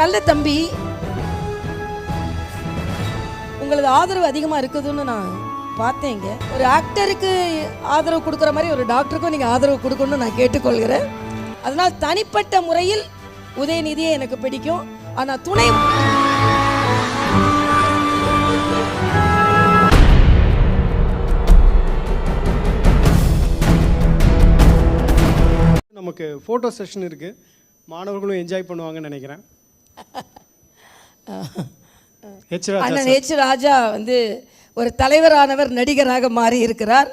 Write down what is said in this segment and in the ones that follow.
நல்ல தம்பி உங்களது ஆதரவு அதிகமாக இருக்குதுன்னு நான் பார்த்தேங்க. ஒரு ஆக்டருக்கு ஆதரவு கொடுக்குற மாதிரி ஒரு டாக்டருக்கும் நீங்கள் ஆதரவு கொடுக்கணும்னு நான் கேட்டுக்கொள்கிறேன். அதனால் தனிப்பட்ட முறையில் உதயநிதியை எனக்கு பிடிக்கும். ஆனால் துணை நமக்கு ஃபோட்டோ செஷன் இருக்குது மாணவர்களும் என்ஜாய் பண்ணுவாங்கன்னு நினைக்கிறேன். அண்ணன் ஹெச் ராஜா வந்து ஒரு தலைவரானவர் நடிகராக மாறி இருக்கிறார்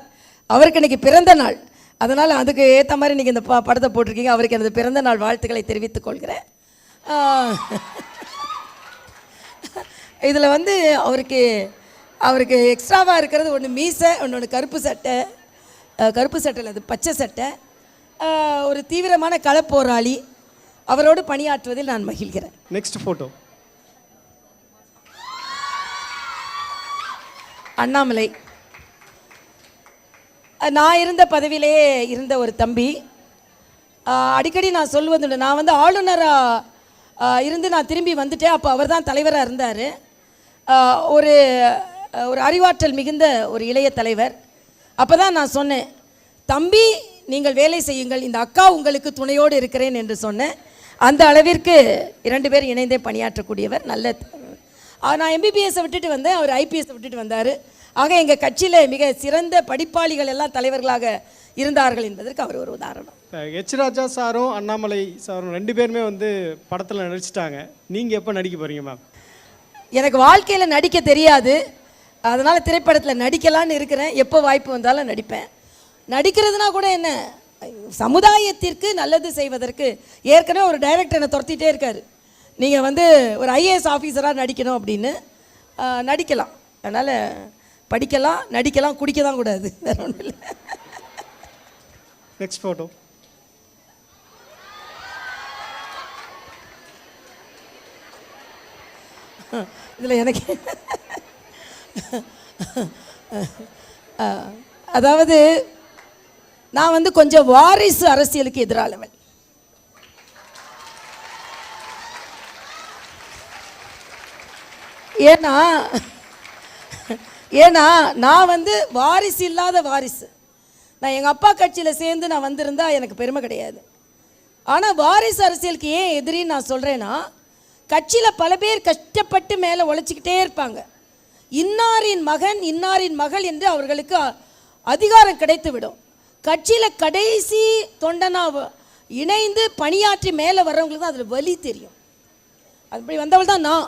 அவருக்கு இன்னைக்கு பிறந்த நாள். அதனால் அதுக்கு ஏற்ற மாதிரி இன்னைக்கு இந்த ப படத்தை போட்டிருக்கீங்க. அவருக்கு எனது பிறந்த நாள் வாழ்த்துக்களை தெரிவித்துக் கொள்கிறேன். இதில் வந்து அவருக்கு அவருக்கு எக்ஸ்ட்ராவாக இருக்கிறது ஒன்று மீசை ஒன்று கருப்பு சட்டை. கருப்பு சட்டையில் அது பச்சை சட்டை. ஒரு தீவிரமான களப்போராளி. அவரோடு பணியாற்றுவதில் நான் மகிழ்கிறேன். Next photo Annamalai. நான் இருந்த பதவியிலே இருந்த ஒரு தம்பி. அடிக்கடி நான் சொல்வதுண்டு நான் வந்து ஆளுநராக இருந்து நான் திரும்பி வந்துட்டேன். அப்போ அவர் தான் தலைவராக இருந்தார் ஒரு ஒரு அறிவாற்றல் மிகுந்த ஒரு இளைய தலைவர். அப்போ தான் நான் சொன்னேன் தம்பி நீங்கள் வேலை செய்யுங்கள். இந்த அக்கா உங்களுக்கு துணையோடு இருக்கிறேன் என்று சொன்னேன். அந்த அளவிற்கு இரண்டு பேர் இணைந்தே பணியாற்றக்கூடியவர் நல்ல நான் எம்பிபிஎஸ்ஸை விட்டுட்டு வந்தேன். அவர் ஐபிஎஸ் விட்டுட்டு வந்தார். ஆக எங்கள் கட்சியில் மிக சிறந்த படிப்பாளிகள் எல்லாம் தலைவர்களாக இருந்தார்கள் என்பதற்கு அவர் ஒரு உதாரணம். ஹெச் ராஜா சாரும் அண்ணாமலை சாரும் ரெண்டு பேருமே வந்து படத்தில் நடிச்சிட்டாங்க. நீங்கள் எப்போ நடிக்க போகிறீங்க மேம் எனக்கு வாழ்க்கையில் நடிக்க தெரியாது. அதனால் திரைப்படத்தில் நடிக்கலான்னு இருக்கிறேன். எப்போ வாய்ப்பு வந்தாலும் நடிப்பேன். நடிக்கிறதுனா கூட என்ன? சமுதாயத்திற்கு நல்லது செய்வதற்கு ஏற்கனவே ஒரு டைரக்டர் என்னை துரத்திட்டே இருக்காரு. நீங்கள் வந்து ஒரு ஐஏஎஸ் ஆஃபீஸராக நடிக்கணும் அப்படின்னு நடிக்கலாம். அதனால் படிக்கலாம் நடிக்கலாம் குடிக்க தான் கூடாது. வேற ஒன்றும் இல்லை. நெக்ஸ்ட் ஃபோட்டோ இதில் எனக்கு அதாவது நான் வந்து கொஞ்சம் வாரிசு அரசியலுக்கு எதிரானவன். ஏன்னா ஏன்னா நான் வந்து வாரிசு இல்லாத வாரிசு. நான் எங்கள் அப்பா கட்சியில் சேர்ந்து நான் வந்திருந்தா எனக்கு பெருமை கிடையாது. ஆனால் வாரிசு அரசியலுக்கு ஏன் எதிரின்னு நான் சொல்கிறேன்னா கட்சியில் பல பேர் கஷ்டப்பட்டு மேலே உழைச்சிக்கிட்டே இருப்பாங்க. இன்னாரின் மகன் இன்னாரின் மகள் என்று அவர்களுக்கு அதிகாரம் கிடைத்து விடும் கட்சியில் கடைசி தொண்டனாக இணைந்து பணியாற்றி மேலே வர்றவங்களுக்கு தான் அதில் வலி தெரியும். அப்படி வந்தவள் தான் நான்.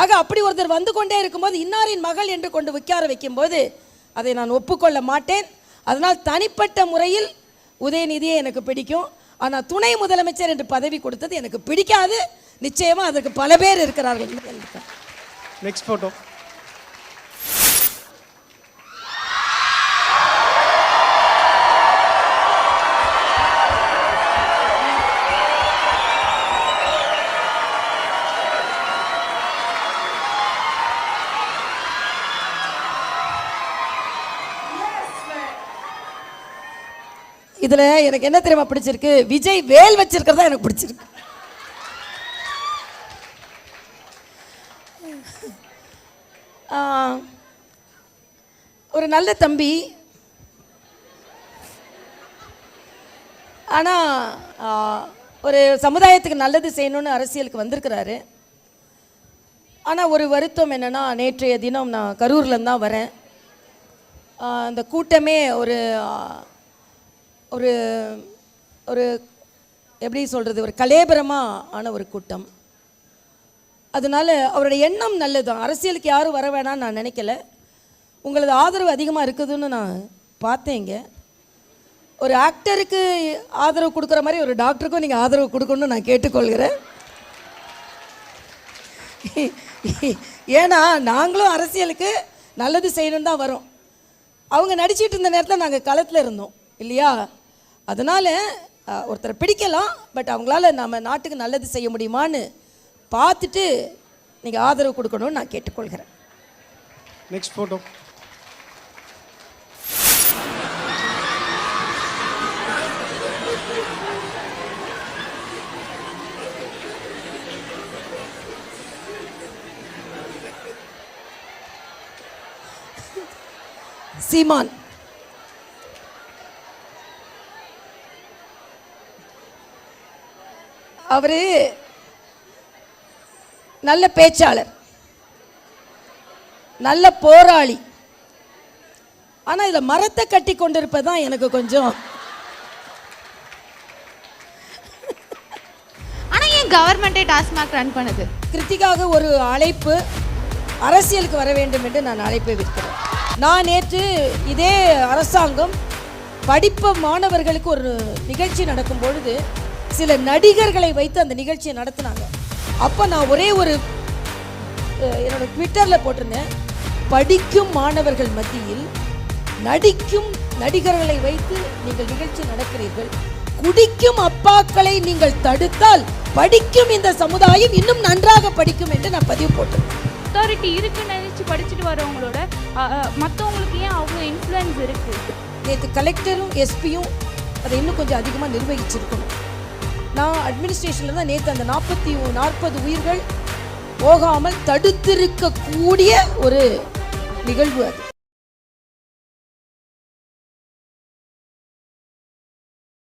ஆக அப்படி ஒருத்தர் வந்து கொண்டே இருக்கும்போது இன்னாரின் மகள் என்று கொண்டு உட்கார வைக்கும்போது அதை நான் ஒப்புக்கொள்ள மாட்டேன். அதனால் தனிப்பட்ட முறையில் உதயநிதியை எனக்கு பிடிக்கும். ஆனால் துணை முதலமைச்சர் என்று பதவி கொடுத்தது எனக்கு பிடிக்காது. நிச்சயமாக அதற்கு பல பேர் இருக்கிறார்கள். நெக்ஸ்ட் ஃபோட்டோ இதில் எனக்கு என்ன தெரியுமா பிடிச்சிருக்கு? விஜய் வேல் வச்சிருக்கிறதா எனக்கு பிடிச்சிருக்கு. ஒரு நல்ல தம்பி. ஆனால் ஒரு சமுதாயத்துக்கு நல்லது செய்யணும்னு அரசியலுக்கு வந்திருக்கிறாரு. ஆனால் ஒரு வருத்தம் என்னென்னா நேற்றைய தினம் நான் கரூர்லேருந்து தான் வரேன் அந்த கூட்டமே ஒரு ஒரு ஒரு எப்படி சொல்கிறது ஒரு கலேபரமாக ஆன ஒரு கூட்டம். அதனால அவருடைய எண்ணம் நல்லது. அரசியலுக்கு யாரும் வர வேணாம்னு நான் நினைக்கல. உங்களது ஆதரவு அதிகமாக இருக்குதுன்னு நான் பார்த்தேங்க ஒரு ஆக்டருக்கு ஆதரவு கொடுக்குற மாதிரி ஒரு டாக்டருக்கும் நீங்கள் ஆதரவு கொடுக்கணும்னு நான் கேட்டுக்கொள்கிறேன். ஏன்னா நாங்களும் அரசியலுக்கு நல்லது செய்யணும் தான் வரோம். அவங்க நடிச்சிட்டு இருந்த நேரத்தில் நாங்கள் களத்தில் இருந்தோம். இல்லையா? அதனால் ஒருத்தரை பிடிக்கலாம் பட் அவங்களால நம்ம நாட்டுக்கு நல்லது செய்ய முடியுமான்னு பார்த்துட்டு நீங்கள் ஆதரவு கொடுக்கணும்னு நான் கேட்டுக்கொள்கிறேன். Next photo Seeman. அவரு நல்ல பேச்சாளர் நல்ல போராளி. ஆனா இதுல மரத்தை கட்டி கொண்டிருப்பது தான் எனக்கு கொஞ்சம் ஆனா ஏன் கவர்மெண்ட்டே டாஸ்மாக் ரன் பண்ணுது. கிருத்திகாக ஒரு அழைப்பு அரசியலுக்கு வர வேண்டும் என்று நான் அழைப்பை விடுக்கிறேன். நான் நேற்று இதே அரசாங்கம் படிப்பு மாணவர்களுக்கு ஒரு நிகழ்ச்சி நடக்கும் பொழுது சில நடிகர்களை வைத்து அந்த நிகழ்ச்சியை நடத்தினாங்க. அப்போ நான் ஒரே ஒரு என்னோட ட்விட்டரில் போட்டிருந்தேன். படிக்கும் மாணவர்கள் மத்தியில் நடிக்கும் நடிகர்களை வைத்து நீங்கள் நிகழ்ச்சி நடக்கிறீர்கள். குடிக்கும் அப்பாக்களை நீங்கள் தடுத்தால் படிக்கும் இந்த சமுதாயம் இன்னும் நன்றாக படிக்கும் என்று நான் பதிவு போட்டிருந்தேன் அத்தாரிட்டி இருக்குன்னு நினைச்சு படிச்சுட்டு வரவங்களோட மற்றவங்களுக்கு ஏன் அவ்வளோ இன்ஃப்ளூயன்ஸ் இருக்கு? நேற்று கலெக்டரும் எஸ்பியும் அதை இன்னும் கொஞ்சம் அதிகமாக நிர்வகிச்சிருக்கணும். நான் அட்மினிஸ்ட்ரேஷனில் தான் நேற்று அந்த நாற்பத்தி நாற்பது உயிர்கள் போகாமல் தடுத்திருக்கக்கூடிய ஒரு நிகழ்வு அது.